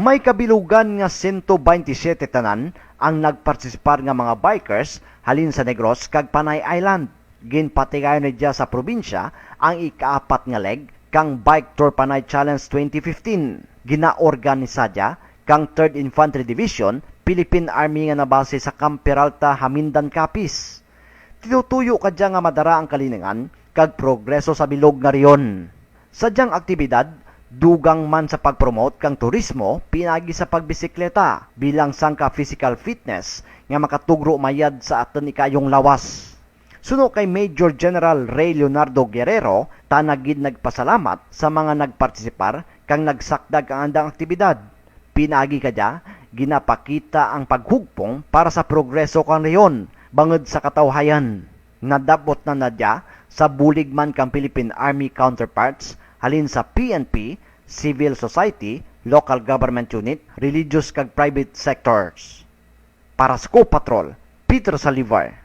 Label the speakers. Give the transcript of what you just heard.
Speaker 1: May kabilugan nga 127 tanan ang nagpartisipar nga mga bikers halin sa Negros kag Panay Island. Ginpatigayon ni sa probinsya ang ikaapat nga leg kang Bike Tour Panay Challenge 2015. Ginaorganisa dya kang 3rd Infantry Division Philippine Army nga nabase sa Camp Peralta, Hamindan, Capiz. Tinutuyo ka dya nga madara ang kaliningan kag progreso sa bilog nga riyon. Sadyang aktibidad, dugang man sa pagpromote kang turismo pinagi sa pagbisikleta bilang sangka physical fitness nga makatugro mayad sa aton ikayong lawas. Suno kay Major General Ray Leonardo Guerrero, tanagid nagpasalamat sa mga nagpartisipar kang nagsakdag ang andang aktibidad. Pinagi kadya, ginapakita ang paghugpong para sa progreso kan reyon, bangod sa katawhayan. Nadabot na nadya sa bulig man kang Philippine Army counterparts halin sa PNP, civil society, local government unit, religious kag private sectors. Para sa Patrol, Peter Salivar,